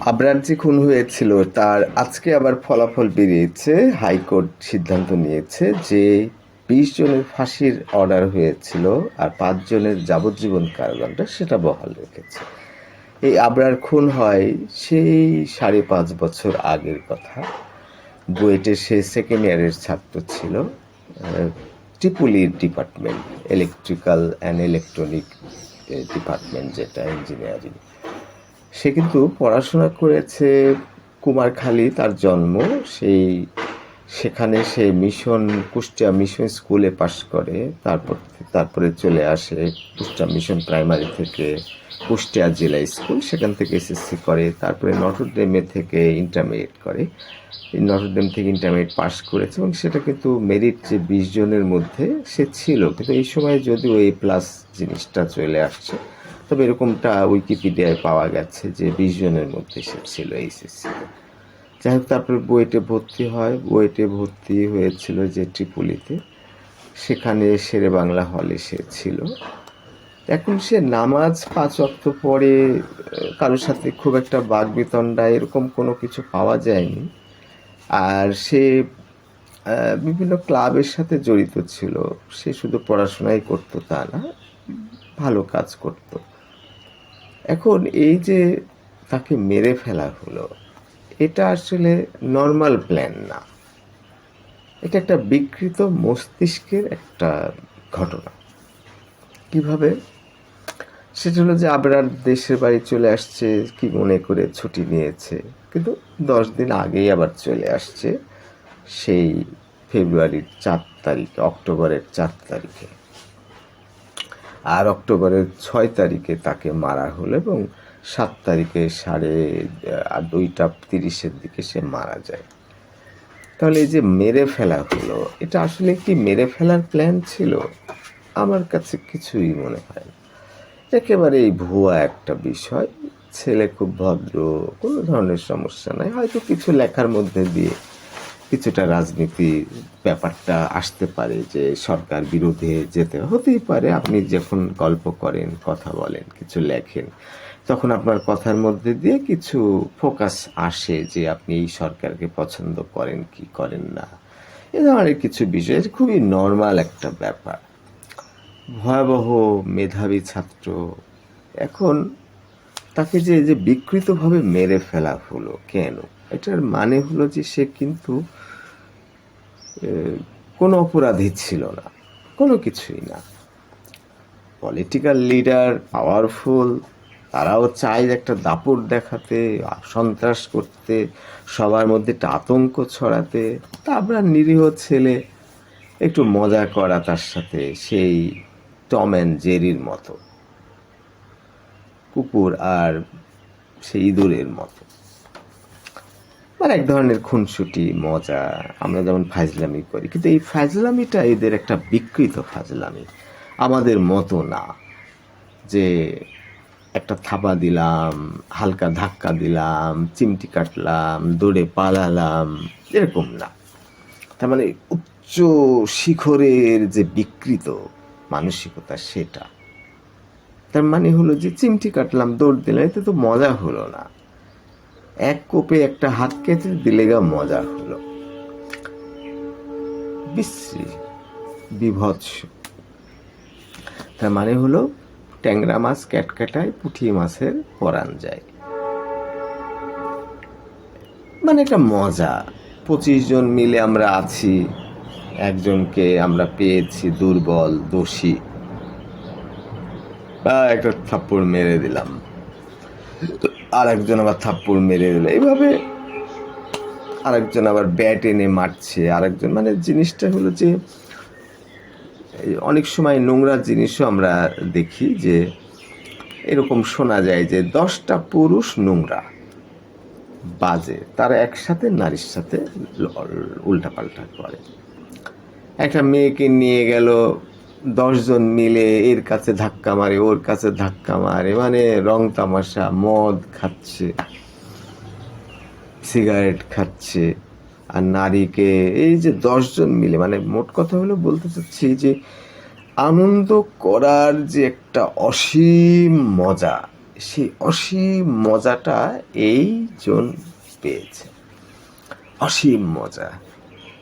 আবরার যে খুন হয়েছিল, তার আজকে আবার ফলাফল বেরিয়েছে, হাইকোর্ট সিদ্ধান্ত নিয়েছে যে বিশ জনের ফাঁসির অর্ডার হয়েছিল আর পাঁচ জনের যাবজ্জীবন কারাদণ্ড সেটা বহাল রেখেছে। এই আবরার খুন হয় সেই সাড়ে পাঁচ বছর আগের কথা। বুয়েটে সে সেকেন্ড ইয়ারের ছাত্র ছিল ত্রিপুলির department electrical and electronic department যেটা ইঞ্জিনিয়ারিং সে কিন্তু পড়াশোনা করেছে কুমারখালী, তার জন্ম। সেই, সেখানে সে মিশন কুষ্টিয়া মিশন স্কুলে পাশ করে। তারপর, তারপরে চলে আসে কুষ্টিয়া মিশন প্রাইমারি থেকে কুষ্টিয়া জেলা স্কুল সেখান থেকে এসএসসি করে। তারপরে নটরডেমে থেকে ইন্টারমিডিয়েট করে। নটরডেম থেকে ইন্টারমিডিয়েট পাশ করেছে এবং সেটা কিন্তু মেরিট যে বিশ জনের মধ্যে সে ছিল। কিন্তু এই সময় যদিও এ প্লাস জিনিসটা চলে আসছে তবে এরকমটা উইকিপিডিয়ায় পাওয়া গেছে যে বিশ জনের মধ্যে সে ছিল এইচএসসিতে যাই হোক, তারপরে বুয়েটে ভর্তি হয়। বুয়েটে ভর্তি হয়েছিল যে ট্রিপুলিতে সেখানে শেরে বাংলা হলে সে ছিল এখন সে নামাজ পাঁচ অক্ত পরে কারোর সাথে খুব একটা বাঘ বিতণ্ডা এরকম কোনো কিছু পাওয়া যায়নি। আর সে বিভিন্ন ক্লাবের সাথে জড়িত ছিল। সে শুধু পড়াশোনাই করতো তা না, ভালো কাজ করতো। এখন এই যে তাকে মেরে ফেলা হলো, এটা আসলে নর্মাল প্ল্যান না। এটা একটা বিকৃত মস্তিষ্কের একটা ঘটনা। কীভাবে? সেটা হলো যে আবরার দেশের বাড়ি চলে আসছে, কি মনে করে ছুটি নিয়েছে। কিন্তু দশ দিন আগেই আবার চলে আসছে, সেই ফেব্রুয়ারির চার তারিখে, অক্টোবরের চার তারিখে। আর অক্টোবরের ছয় তারিখে তাকে মারা হলো এবং সাত তারিখে সাড়ে দুইটা তিরিশের দিকে সে মারা যায়। তাহলে এই যে মেরে ফেলা হলো, এটা আসলে একটি মেরে ফেলার প্ল্যান ছিল? আমার কাছে কিছুই মনে হয় না। একেবারে এই ভুয়া একটা বিষয়। ছেলে খুব ভদ্র, কোনো ধরনের সমস্যা নাই। হয়তো কিছু লেখার মধ্যে দিয়ে কিছুটা রাজনীতির ব্যাপারটা আসতে পারে যে সরকার বিরোধে যেতে হতেই পারে। আপনি যখন গল্প করেন, কথা বলেন, কিছু লেখেন, তখন আপনার কথার মধ্যে দিয়ে কিছু ফোকাস আসে যে আপনি এই সরকারকে পছন্দ করেন কি করেন না। এ ধরনের কিছু বিষয়। খুবই নর্মাল একটা ব্যাপার। ভয়াবহ মেধাবী ছাত্র এখন তাকে যে যে বিকৃতভাবে মেরে ফেলা হলো, কেন? এটার মানে হলো যে সে কিন্তু কোনো অপরাধী ছিল না, কোনো কিছুই না। পলিটিক্যাল লিডার পাওয়ারফুল তারাও চায় একটা দাপট দেখাতে, সন্ত্রাস করতে, সবার মধ্যে একটা আতঙ্ক ছড়াতে। তা আমরা নিরীহ ছেলে, একটু মজা করা তার সাথে, সেই টম অ্যান্ড জেরির মতো। কুকুর আর সেই ইঁদুরের মতো। মানে এক ধরনের খুনসুটি, মজা, আমরা যেমন ফাজলামি করি, কিন্তু এই ফাজলামিটা এদের একটা বিকৃত ফাজলামি। আমাদের মতো না, যে একটা থাপা দিলাম, হালকা ধাক্কা দিলাম, চিমটি কাটলাম, দৌড়ে পালালাম, এরকম না। তার মানে উচ্চ শিখরের যে বিকৃত মানসিকতা, সেটা তার মানে হলো যে চিমটি কাটলাম, দৌড় দিলাম, এতে তো মজা হলো না। এক কোপে একটা হাত কেটে দিলে গা মজা হলো। বিশ্রী, বিভৎস। তার মানে হলো ট্যাংরা মাছ ক্যাটকাটায় পুঁটি মাছের পরান যায়। মানে একটা মজা। পঁচিশ জন মিলে আমরা আছি, একজনকে আমরা পেয়েছি দুর্বল, দোষী। একটা থাপ্পড় মেরে দিলাম। আর একজন আবার থাপ্পড় মেরে দিল। এইভাবে আরেকজন আবার ব্যাট এনে মারছে। আরেকজন মানে জিনিসটা হলো যে অনেক সময় নোংরা জিনিসও আমরা দেখি যে, এরকম শোনা যায় যে, দশটা পুরুষ নোংরা, বাজে। তারা একসাথে, নারীর সাথে উল্টাপাল্টা করে। একটা মেয়েকে নিয়ে গেল দশজন মিলে এর কাছে ধাক্কা মারে, ওর কাছে ধাক্কা মারে মানে রং তামাশা, মদ খাচ্ছে, সিগারেট খাচ্ছে, আর নারীকে, এই যে দশজন মিলে মানে মোট কথা হলো বলতে চাচ্ছি যে আনন্দ করার যে একটা অসীম মজা, সেই অসীম মজাটা এই জন পেয়েছে। অসীম মজা।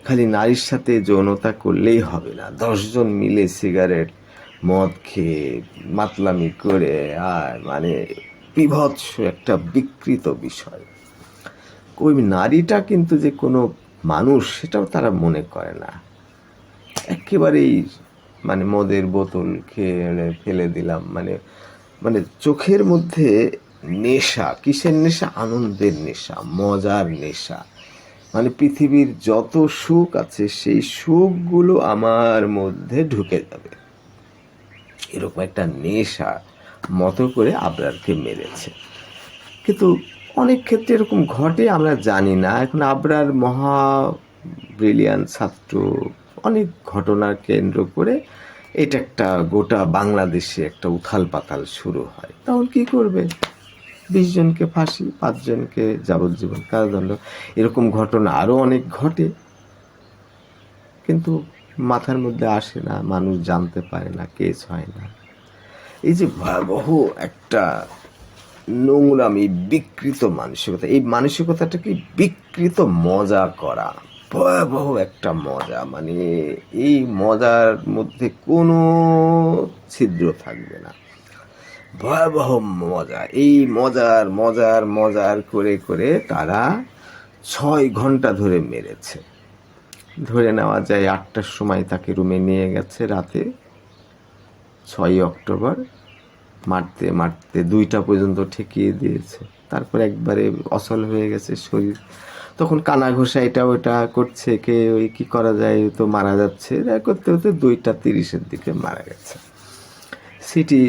খালি নারীর সাথে যৌনতা করলেই হবে না। দশজন মিলে সিগারেট, মদ খেয়ে, মাতলামি করে আর মানে বিভৎস একটা বিকৃত বিষয়। ওই নারীটা কিন্তু যে কোনো মানুষ, সেটাও তারা মনে করে না। একেবারেই মানে মদের বোতল খেয়ে ফেলে দিলাম মানে মানে চোখের মধ্যে নেশা, কিসের নেশা? আনন্দের নেশা, মজার নেশা। মানে পৃথিবীর যত সুখ আছে, সেই সুখগুলো আমার মধ্যে ঢুকে যাবে। এরকম একটা নেশা মতো করে আবরারকে মেরেছে। কিন্তু অনেক ক্ষেত্রে এরকম ঘটে, আমরা জানি না। এখন আবরার মহা ব্রিলিয়ান ছাত্র। অনেক ঘটনা কেন্দ্র করে এটা একটা গোটা বাংলাদেশে একটা উথাল পাতাল শুরু হয়। তখন কি করবে? বিশ জনকে ফাঁসি পাঁচজনকে যাবজ্জীবন কারাদণ্ড, এরকম ঘটনা আরও অনেক ঘটে। কিন্তু মাথার মধ্যে আসে না, মানুষ জানতে পারে না, কেস হয় না। এই যে ভয়াবহ একটা নোংরামি, বিকৃত মানসিকতা, এই মানসিকতাটাকে বিকৃত মজা করা, ভয়াবহ একটা মজা মানে এই মজার মধ্যে কোনো ছিদ্র থাকবে না। ভয়াবহ মজা। এই মজার মজার মজার করে করে তারা ছয় ঘণ্টা ধরে মেরেছে। ধরে নেওয়া যায় আটটার সময় তাকে রুমে নিয়ে গেছে রাতে, ছয়ই অক্টোবর। মারতে মারতে দুইটা পর্যন্ত ঠেকিয়ে দিয়েছে। তারপর একবারে অসল হয়ে গেছে শরীর। তখন কানা ঘোষা এটা ওটা করছে, কে ওই কি করা যায়? তো মারা যাচ্ছে। করতে করতে দুইটা তিরিশের দিকে মারা গেছে। সিটি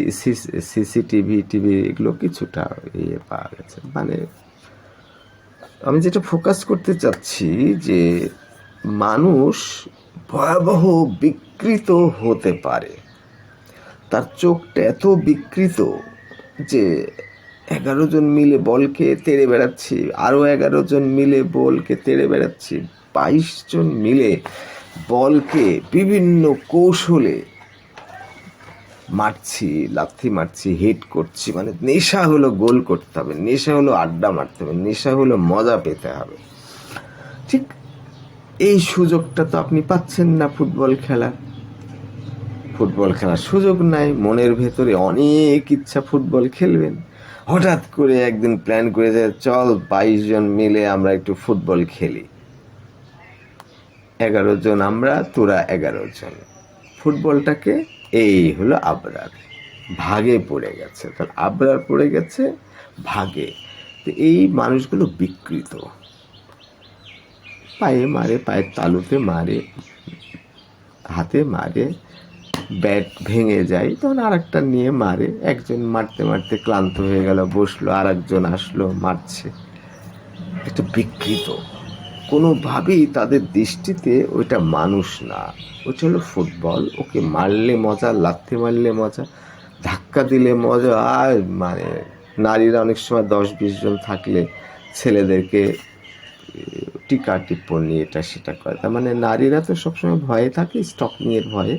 সিসিটিভি টিভি এগুলো কিছুটা ইয়ে পাওয়া গেছে। মানে আমি যেটা ফোকাস করতে চাচ্ছি যে মানুষ ভয়াবহ বিকৃত হতে পারে। তার চোখটা এত বিকৃত যে এগারো জন মিলে বলকে তেড়ে বেড়াচ্ছি আরও এগারো জন মিলে বলকে তেড়ে বেড়াচ্ছি, বাইশ জন মিলে বলকে বিভিন্ন কৌশলে মারছি, লাথি মারছি হিট করছি মানে নেশা হলো গোল করতে হবে, নেশা হলো আড্ডা মারতে হবে, নেশা হলো মজা পেতে হবে। ঠিক এই সুযোগটা তো আপনি পাচ্ছেন না ফুটবল খেলার ফুটবল খেলার সুযোগ নাই, মনের ভেতরে অনেক ইচ্ছা ফুটবল খেলবেন। হঠাৎ করে একদিন প্ল্যান করে যে চল বাইশ জন মিলে আমরা একটু ফুটবল খেলি। এগারো জন আমরা, তোরা এগারো জন। ফুটবলটাকে এই হলো আবরার। ভাগে পড়ে গেছে। তাহলে আবরার পড়ে গেছে, ভাগে। তো এই মানুষগুলো বিকৃত। পায়ে মারে, পায়ের তালুতে মারে, হাতে মারে, ব্যাট ভেঙে যায়, তখন আর একটা নিয়ে মারে। একজন মারতে মারতে ক্লান্ত হয়ে গেল, বসল আর একজন আসলো, মারছে। এটা বিকৃত। কোনোভাবেই তাদের দৃষ্টিতে ওইটা মানুষ না। ওইটা হলো ফুটবল। ওকে মারলে মজা, লাথি মারলে মজা, ধাক্কা দিলে মজা। আর মানে নারীরা অনেক সময় দশ বিশ জন থাকলে ছেলেদেরকে টিকা টিপ্পণী এটা সেটা করে। তার মানে নারীরা তো সবসময় ভয়ে থাকে, স্টক নিয়ে ভয়ে।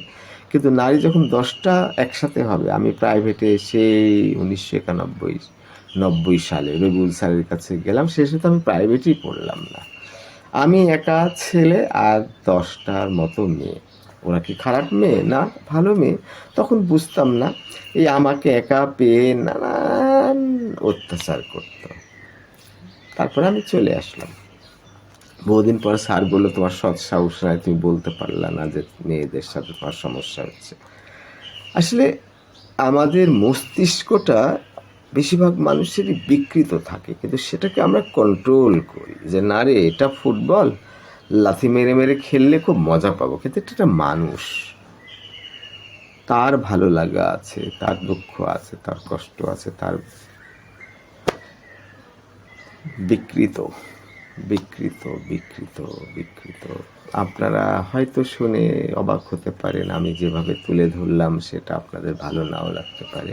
কিন্তু নারী যখন দশটা একসাথে হবে, আমি প্রাইভেটে সেই উনিশশো একানব্বই, নব্বই সালে রবিউল স্যারের কাছে গেলাম শেষে তো আমি প্রাইভেটই পড়লাম না। আমি একা, ছেলে আর দশটার মতো মেয়ে। ওরা কি খারাপ মেয়ে? না, ভালো মেয়ে। তখন বুঝতাম না, এই আমাকে একা পেয়ে নানান অত্যাচার করতো। তারপরে আমি চলে আসলাম। বহুদিন পর স্যার বলল, তোমার সৎ সাহস নাই, তুমি বলতে পারলা না যে মেয়েদের সাথে তোমার সমস্যা হচ্ছে। আসলে আমাদের মস্তিষ্কটা বেশিরভাগ মানুষেরই বিকৃত থাকে, কিন্তু সেটাকে আমরা কন্ট্রোল করি যে, না রে, এটা ফুটবল লাথি মেরে মেরে খেললে খুব মজা পাবো। কিন্তু এটা একটা মানুষ। তার ভালো লাগা আছে, তার দুঃখ আছে, তার কষ্ট আছে, তার বিকৃত বিকৃত বিকৃত বিকৃত। আপনারা হয়তো শুনে অবাক হতে পারেন, আমি যেভাবে তুলে ধরলাম সেটা আপনাদের ভালো নাও লাগতে পারে।